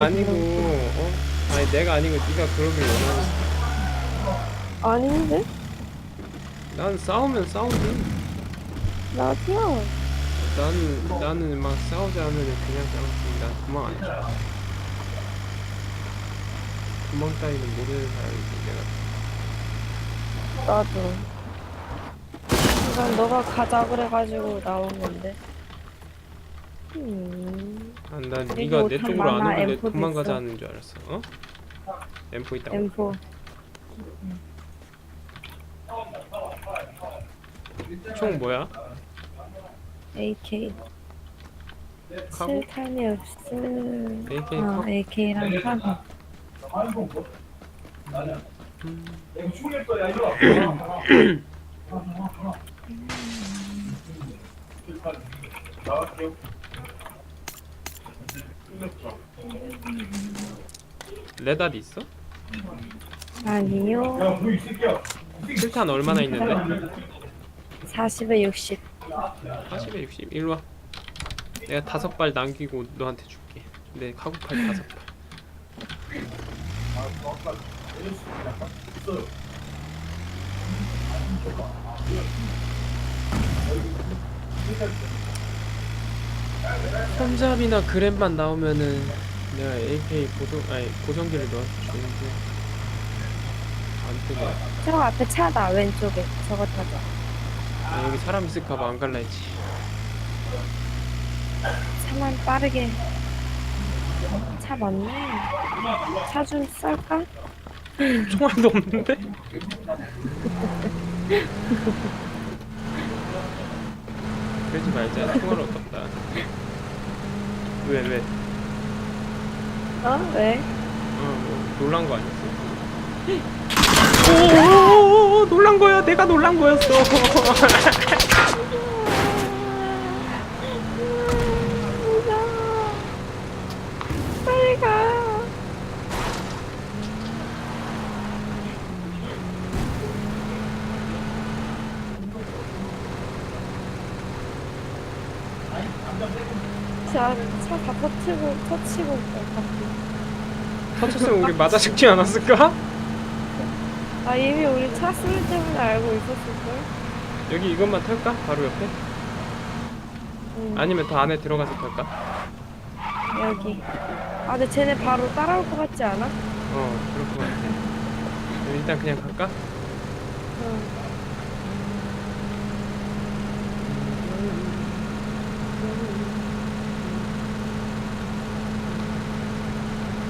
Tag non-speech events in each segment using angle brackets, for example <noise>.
아니고 어? 아니 내가 아니고 네가 그러길 원하는 아닌데? 난 싸우면 싸우지 나도야. 나는 나는 막 싸우지 않으면 그냥 싸우지 난 도망 안 쳐. 도망 따위는 모르는 사람이지 내가 나도. 이건 너가 가자 그래가지고 나온 건데. 음, 아, 난 그리고 네가 내참 쪽으로 안 많아, 오길래 M4 도 도망가자 있어. 하는 줄 알았어 어? M4 있다고 M4. 총 뭐야? AK. 카고? 실탄이 없음. AK 어, 카고? AK랑 카고. <coughs> <coughs> <coughs> 레닷 있어? 아니요. 실탄 얼마나 있는데? 40에 60. 40에 60 일로 와 내가 다섯 발 남기고 너한테 줄게 내 카고팔 다섯 발 손잡이나 그램만 나오면은 내가 AK 보정 아니 보정기를 너한테 주는데 안 뜨네 저 앞에 차다, 왼쪽에. 저거 타자. 아, 여기 사람 있을까 봐 안 갈라 했지 차만 빠르게. 차 맞네. 차좀 쌀까? <laughs> 총알도 없는데? <laughs> 그러지 말자 총알 없다 왜 왜? 어? 왜? 어 뭐 놀란 거 아니었어? 오 놀란 거야 내가 놀란 거였어 <laughs> 무서워. 빨리 가. 차, 차다 터치고, 터치고, 있어, 터쳤으면 우리 맞아 죽지 않았을까? 아, 이미 우리 차 쓰는 때문에 알고 있었을걸? 여기 이것만 털까? 바로 옆에? 응, 아니면 더 안에 들어가서 털까? 여기. 아, 근데 쟤네 바로 따라올 것 같지 않아? 어 그럴 것 같아 그럼 일단 그냥 갈까? 응.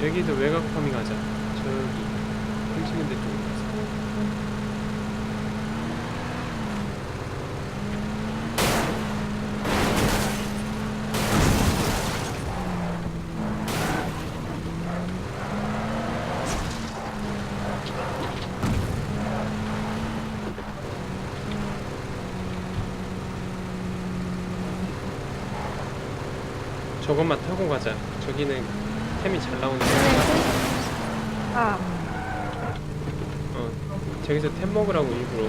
여기도 외곽 파밍 하자. 저기 훔치는 데 쪽으로 가서 저것만 타고 가자. 저기는 템이 잘 나오는 데니까 아, 어 저기서 템 먹으라고 일부러.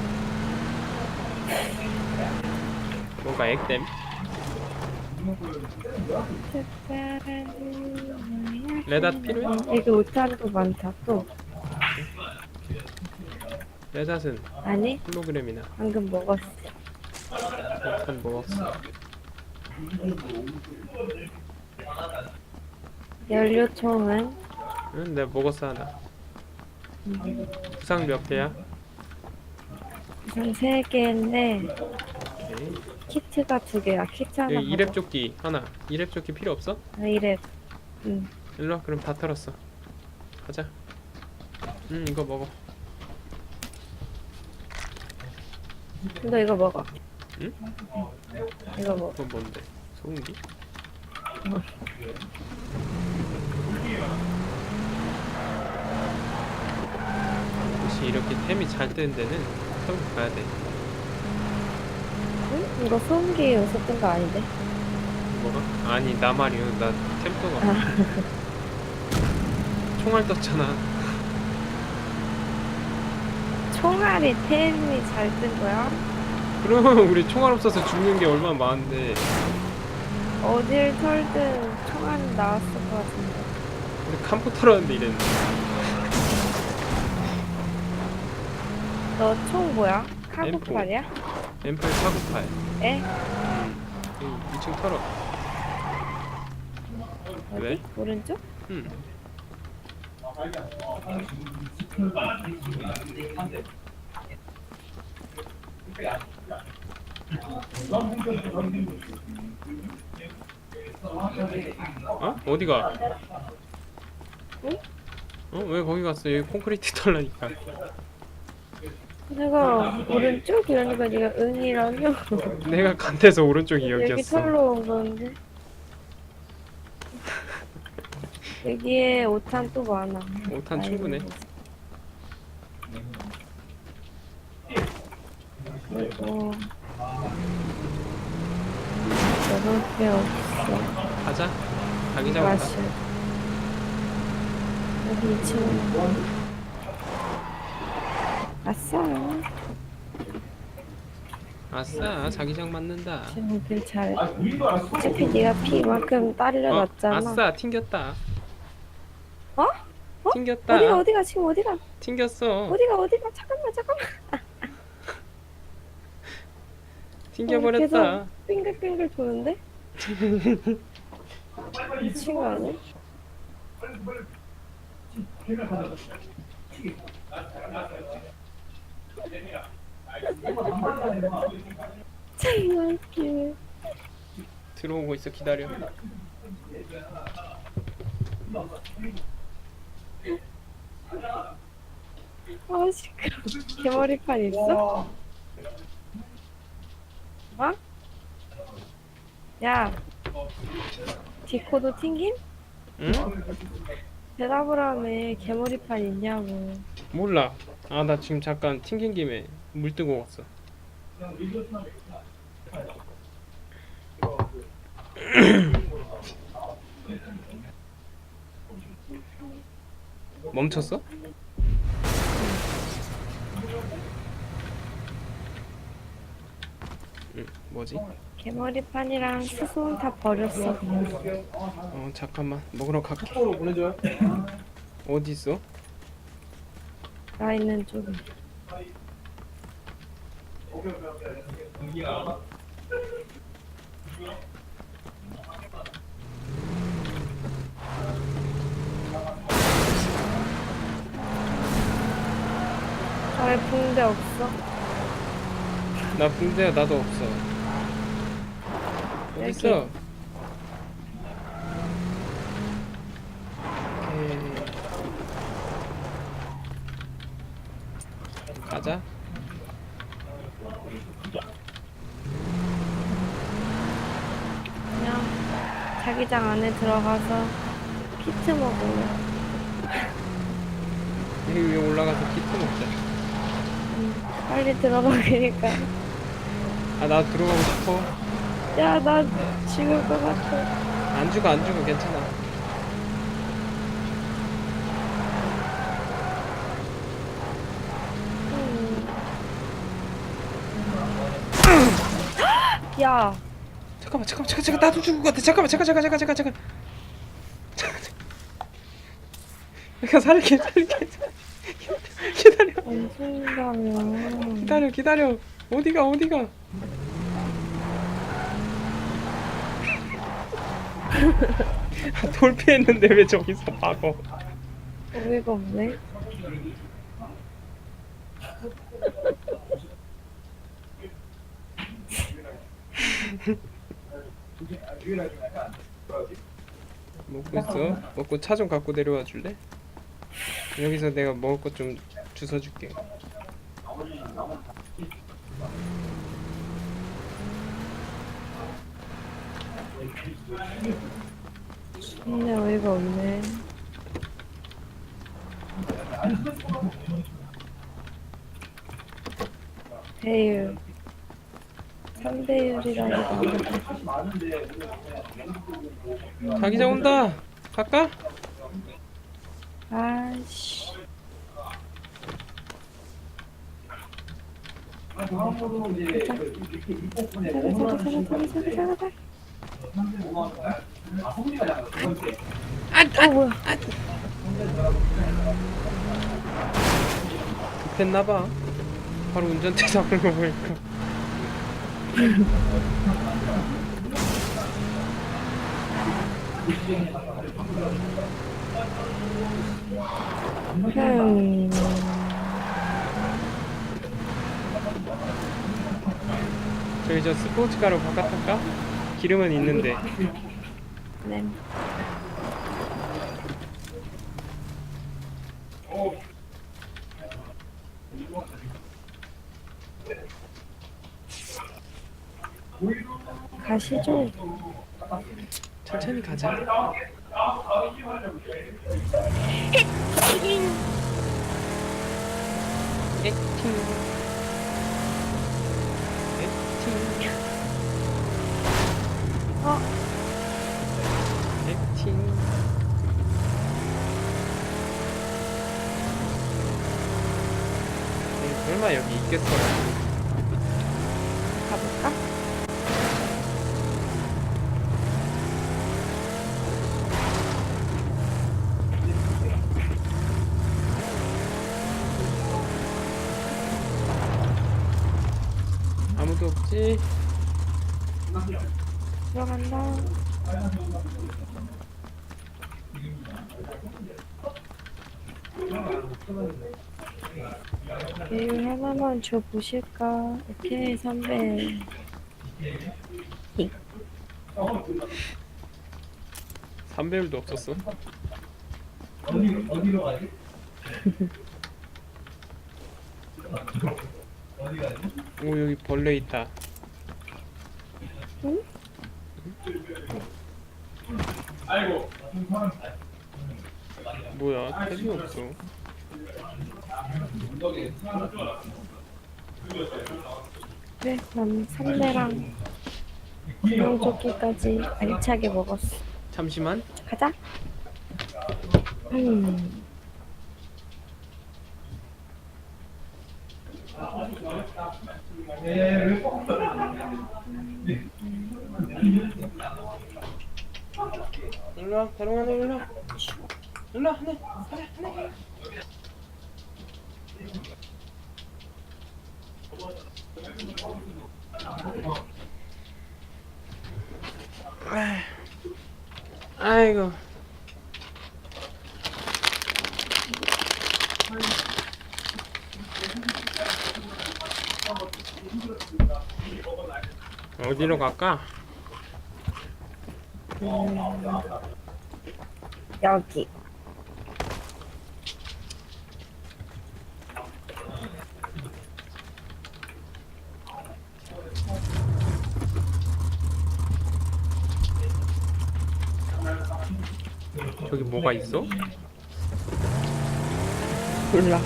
뭔가 액땜? 레닷 필요해? 여기 오탄도 많다, 또. 레닷은 아니, 홀로그램이나. 방금 먹었어. 약간 먹었어 연료총은 응 내가 먹었어 하나 부상 몇 개야? 우선 세 개인데, 오케이 키트가 두 개야. 키트 하나. 여기 이랩 조끼 하나 이랩 조끼 필요 없어? 아, 이래. 응. 일로 와 그럼 다 털었어 가자 응 이거 먹어 너 이거 먹어. 응? 이거 먹어. 그건 뭔데? 소음기? 혹시 이렇게 템이 잘 뜨는 데는 털고 가야 돼 응? 이거 소음기 요소 뜬거 아닌데? 뭐가? 아니 나 말이요 나 템터가 아. 총알 떴잖아 총알이 템이 잘 뜬 거야? 그럼 우리 총알 없어서 죽는 게 얼마나 많은데 어딜 털든 총알은 나왔을 것 같은데. 우리 캄프 털었는데 이랬는데 너 총 뭐야? M4. 카고팔이야? M8 498 에? 여기 2층 털어 어디? 왜? 오른쪽? 응 어? 어디가? 응? 어? 왜 거기 갔어? 여기 콘크리트 <laughs> 털라니까 내가 오른쪽? 이러니까 네가 응이라며? 내가 간 데서 오른쪽이 여기 여기였어. 털로 온 건데. 여기에 오탄 또 많아. 5탄 충분해. 그리고 먹을 게 없어. 가자. 자기장 온다. 마실. 여기 2층 아싸 아싸 자기장 맞는다 지금 길 잘. 어차피 네가 피 이만큼 어, 딸려놨잖아. 아싸 튕겼다 어? 어? 튕겼다 어디가 어디가 지금 어디가 튕겼어 어디가 어디가 잠깐만 잠깐만. 튕겨버렸다 빙글빙글 도는데? 미친 거 아니야? 창할게. 들어오고 있어 기다려 아 시끄러. 개머리판 있어? 어? 야. 디코도 튕김? 응? 대답을 하네. 개머리판 있냐고. 몰라 아 나 지금 잠깐 튕긴 김에 물 뜨고 왔어 <clears throat> 멈췄어? 응 뭐지? 개머리판이랑 수소는 다 버렸어. 어 잠깐만 먹으러 갈게 <laughs> 어디 있어? 나 있는 쪽에. 왜 붕대 없어? 나 붕대야 나도 없어 어디 여기. 있어? 오케이 가자 그냥 자기장 안에 들어가서 키트 먹을래. 여기 위에 올라가서 키트 먹자 응, 빨리 들어가 그니까. 아 나 들어가고 싶어. 야, 나 죽을 것 같아. 안 죽어 안 죽어 괜찮아. 음. 야, 잠깐만 잠깐만 잠깐 잠깐 나도 죽을 것 같아. 잠깐만 잠깐 잠깐 잠깐 잠깐 잠깐 잠깐 내가 살게 살게 기다려. 안 죽는다며. 기다려 기다려. 어디가 어디가 <laughs> 돌 피했는데 왜 저기서 박어 어이가 없네. 먹고 있어 먹고 차 좀 갖고 내려와 줄래? 여기서 내가 먹을 것 좀 주워 줄게 근데 어이가 없네. 배율. 3배율이라고 나오는데. 자기장 온다 갈까? 아씨. 가자, 가자, 가자, 가자, 가자, 가자. 어 뭐야? 급했나봐 바로 운전대 잡는 거 보니까 음. 저기 저 스포츠카로 바꿔탈까? 기름은 있는데. 네. 가시죠. 천천히 가자. 액팅 액팅 어, 액팅 에이, 설마 여기 있겠어 가볼까? 아무도 없지? 들어간다. 배율 하나만 줘 보실까? 오케이 선배. 삼배율도 없었어 <laughs> 오 여기 벌레 있다 응? 뭐야 탭이 없어 그래 그럼 선배랑 구명조끼까지 알차게 먹었어. 잠시만 가자. 음. 일로와 대롱하네 일로 와 일로 와 하네 하네 하네 아이, 아이고 어디로 갈까? 여기. 저기 뭐가 있어? 몰라.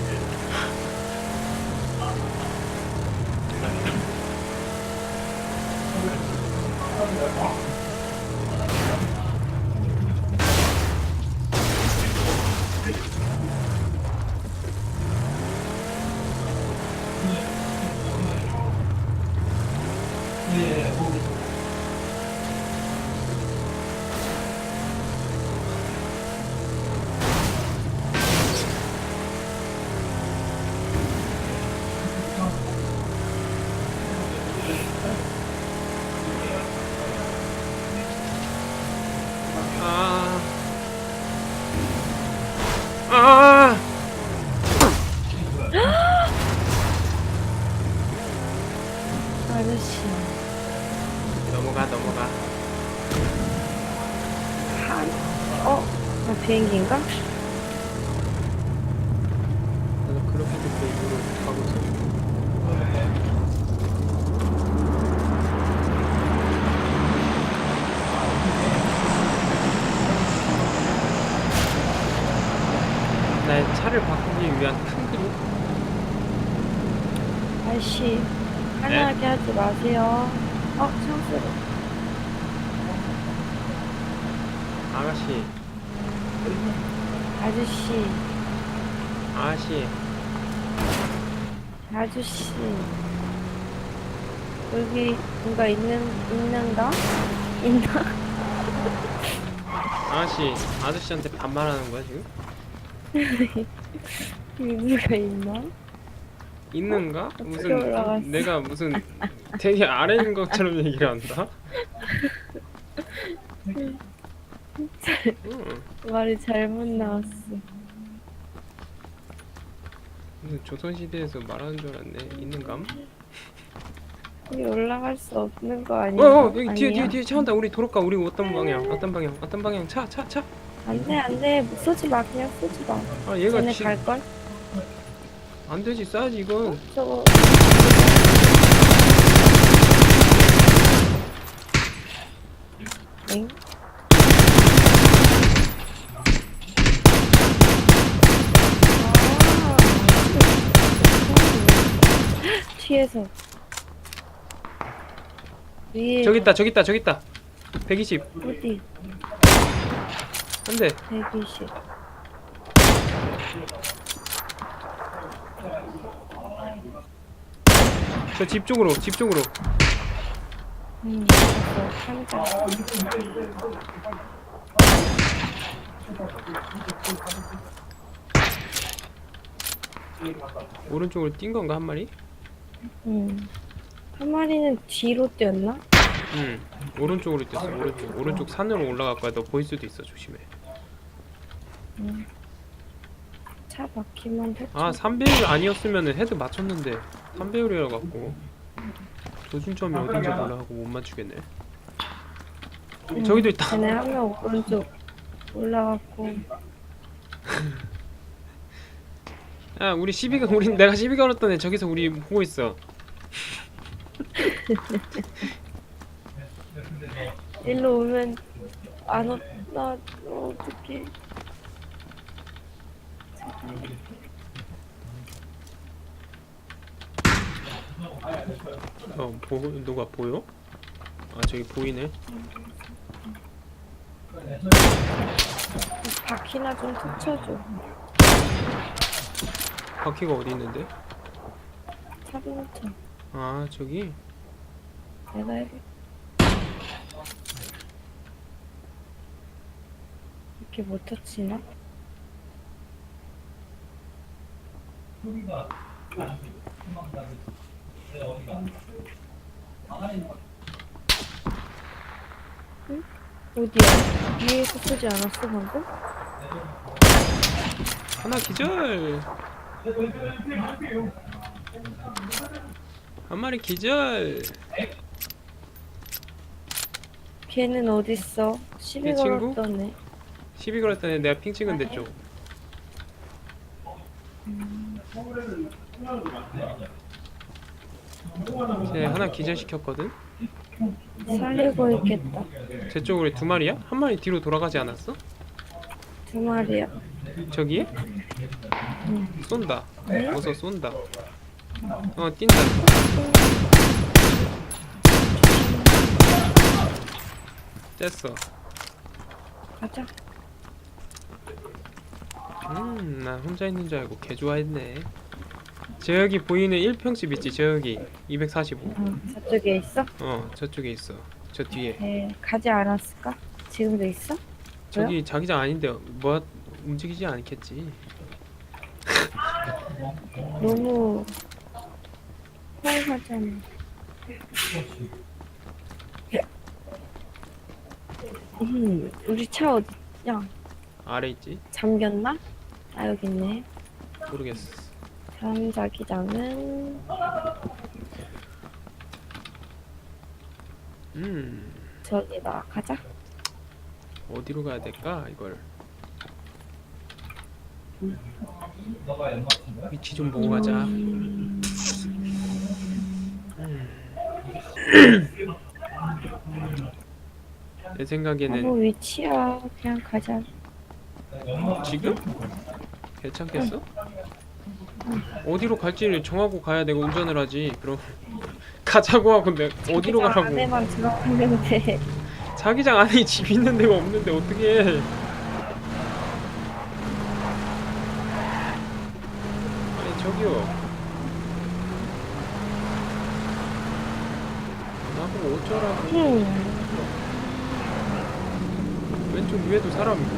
아. 아. 아저씨. 넘어가 넘어가. 한. 어? 아, 비행기인가? 나도 그렇게 듣고 입으로 가고 있어. 나의 차를 바꾸기 위한 큰 그림? 아저씨. 화나게 하지 마세요. 어, 창수로. 아가씨, 아저씨. 아가씨, 아저씨. 여기 뭔가 있는, 있는가? 있나? <laughs> 아저씨 아저씨한테 반말하는 거야 지금? <laughs> 누가 있나? 있는가? 무슨 올라갔어? 내가 무슨 되게 아래인 것처럼 얘기를 한다? <laughs> 응. 말이 잘못 나왔어. 무슨 조선시대에서 말하는 줄 알았네 있는감? 여기 올라갈 수 없는 거 아니야? 어어 여기 뒤에 뒤에? 뒤에 차 온다 우리 도로가 우리 어떤 방향 어떤 방향 어떤 방향 차 차 차 안돼 안돼 쏘지 마 그냥 쏘지 마. 아 얘가 쟤네 지, 갈 걸? 안 되지 싸야지 이건 저거 엥? 아, 뒤에서. 위에 저기 있다 저기 있다 저기 있다. 120 어디? 한대. 120 저 집 쪽으로 집 쪽으로. 음, 있었어. 오른쪽으로 뛴 건가 한 마리? 음. 한 마리는 뒤로 뛰었나? 응. 오른쪽으로 뛰었어. 오른쪽 오른쪽 산으로 올라갈 거야. 너 보일 수도 있어. 조심해. 차 바퀴만 펼쳐. 아 3배율 아니었으면 헤드 맞췄는데 3배율이라 갖고 조준점이 어딘지 몰라갖고 못 맞추겠네. 음, 저기도 있다. 쟤네 한 명 오른쪽 올라갔고. <laughs> 야 우리 시비가 우리 내가 시비 걸었던 애 저기서 우리 보고 있어 <laughs> 일로 오면 안 오, 나 어떡해. 어 보, 누가 보여? 아 저기 보이네 바퀴나 좀 터쳐줘. 바퀴가 어디 있는데? 차분차. 아 저기 내가 해. 이렇게 못 터치나? 응? 어디야? 위에서 쓰지 않았어 방금? 하나 기절 한 마리 기절 걔는 어딨어? 시비 내 친구? 걸었던 애. 시비 걸었던 애 내가 핑 찍은 데 쪽. 쟤 하나 기절 시켰거든? 살리고 있겠다. 제 쪽으로 두 마리야? 한 마리 뒤로 돌아가지 않았어? 두 마리야. 저기에? 응. 쏜다. 네? 어서 쏜다. 어, 뛴다. 쬐어. 가자. 음, 나 혼자 있는 줄 알고 개 좋아했네. 저기 보이는 1평집 있지, 저기. 245. 어, 저쪽에 있어? 어, 저쪽에 있어. 저 뒤에. 네, 가지 않았을까? 지금도 있어? 저기 자기장 아닌데 뭐 움직이지 않겠지. 너무 호응하잖아. 음, 우리 차 어디야? 아래 있지? 잠겼나? 아 여기 있네. 모르겠어. 다음 자기장은 음, 저기다 가자. 어디로 가야 될까 이걸. 위치 좀 보고 가자. 음, 내 생각에는 아무 위치야. 그냥 가자. 지금 괜찮겠어? 어디로 갈지를 정하고 가야 내가 운전을 하지. 그럼 <laughs> 가자고 하고 내 어디로 가라고? 안에만 들어가는데 자기장 안에 <laughs> 집 있는 데가 없는데 어떻게 해? 아니 저기요. 나보고 어쩌라고 음, 왼쪽 위에도 사람 있고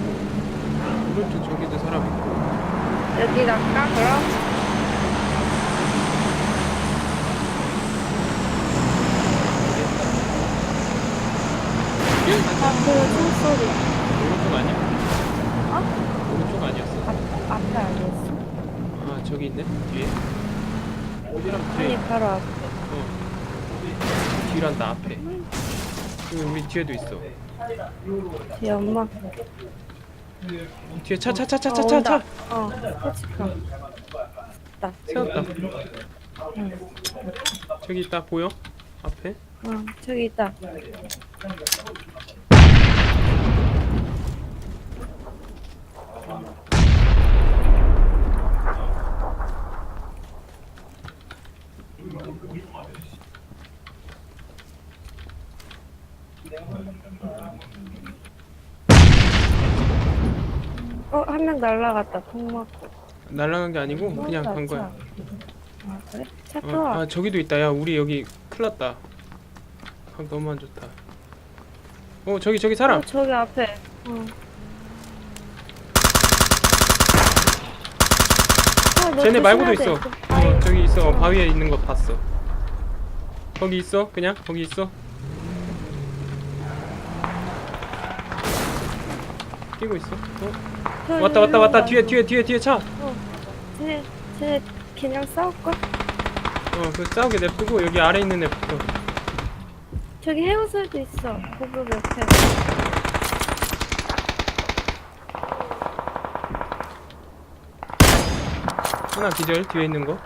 오른쪽 저기도 사람 있고 여기 갈까 그럼? 아그 총소리 오른쪽 아니야? 어? 오른쪽 아니었어? 앞, 앞에 아니었어? 아 저기 있네? 뒤에? 뒤랑 뒤에? 아니 바로 앞에. 어. 뒤란다 앞에. 여기 우리 뒤에도 있어. 뒤에 엄마. 뒤에 차 차 차차 어, 차차 온다. 차. 어 터치카. 있다 세웠다. 응. 저기 있다 보여? 앞에? 어 저기 있다 어, 한 명 날라갔다. 폭 맞고. 날아간 게 아니고 그냥 차, 간 거야 차. 아, 그래? 차 어. 아 저기도 있다 야 우리 여기 큰일 났다 각 너무 안 좋다 어 저기 저기 사람 어, 저기 앞에. 어. 너 쟤네 말고도 조심해야 있어 돼. 어 저기 있어 어, 바위에 있는 거 봤어 거기 있어 그냥 거기 있어 뛰고 있어 어? 저기 왔다 왔다 왔다 뒤에 와. 뒤에 뒤에 뒤에 차 쟤네, 쟤네 그냥 싸울걸? 어, 그 싸우게 냅두고 여기 아래 있는 애부터 저기 해우설도 있어. 고급 옆에. 하나 기절 뒤에 있는 거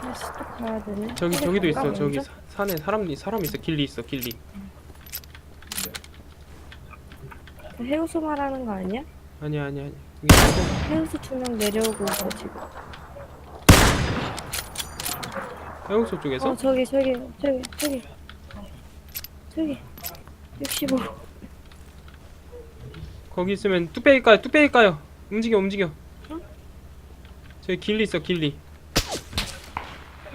다시 또 가야 되네. 저기 저기 저기도 있어 저기? 사- 산에 사람 사람 있어 길리 있어 길리 그 해우소 말하는 거 아니야? 아니야 아니야 아니야 여기 말고 해우소 두명 내려오고 있어 지금. 해우소 쪽에서 어 저기 저기 저기 저기 저기 65. 거기 있으면 뚝배기 까요 뚝배기 까요 움직여 움직여 응? 저기 길리 있어 길리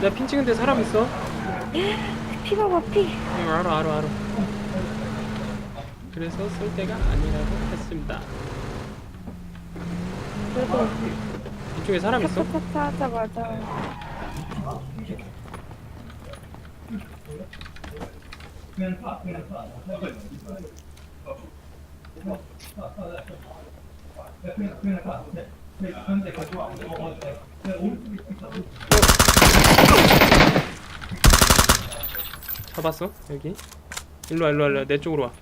내가 핀 찍은데 사람 있어 피 봐봐 피. 응, 알아 알아 알아 그래서 쏠 때가 아니라고 했습니다 그래도 이쪽에 사람 있어? 타타타타 하자마자 잡았어 여기 일로와 일로와 일로와 내 쪽으로 와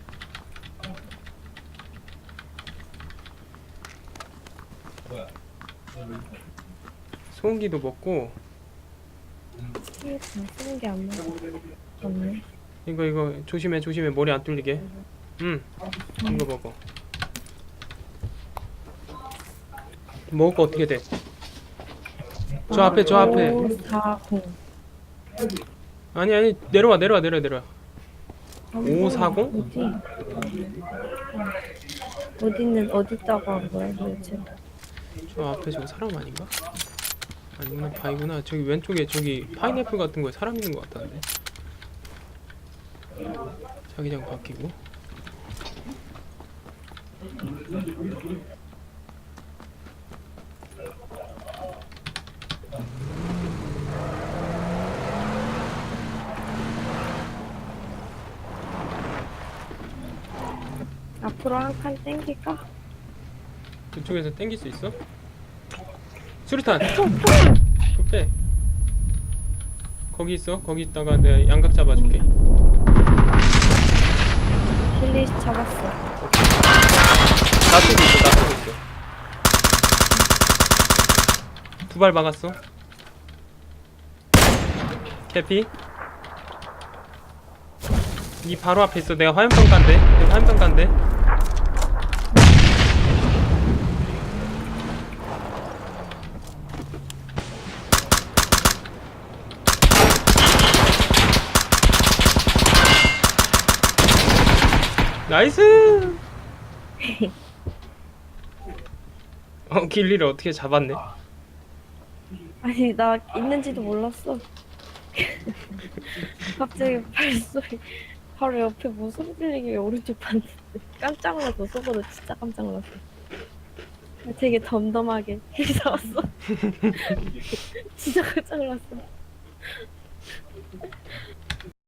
소음기도 먹고 쓰는 게안 맞아. 없네. 이거 이거 조심해 조심해 머리 안 뚫리게 응 이거 먹어 먹을 거 어떻게 돼? 저 앞에 저 앞에 5, 4, 0. 아니 아니 내려와 내려와 내려와 내려와 540? 어디? 어디는 어디 있다고 한 거야 도대체? 저 앞에 저거 사람 아닌가? 아니구나 바위구나 저기 왼쪽에 저기 파인애플 같은 거에 사람 있는 것 같던데 자기장 바뀌고 앞으로 한 칸 땡길까? 그쪽에서 땡길 수 있어? 수류탄! 오케이. 거기 있어. 거기 있다가 내가 양각 잡아줄게. 힐리 잡았어. 나 쓰고 있어 나 쓰고 있어. 두 발 막았어. 캐피. 이 바로 앞에 있어. 내가 화염병 간대. 내가 화염병 간대 나이스 어 길리를 어떻게 잡았네 아니 나 있는지도 몰랐어. <laughs> 갑자기 발소리 바로 옆에 뭐 소리 들리길래 오른쪽 봤는데 깜짝 놀랐어. 속으로 진짜 깜짝 놀랐어. 되게 덤덤하게 <laughs> 힐 잡았어. 진짜 깜짝 놀랐어.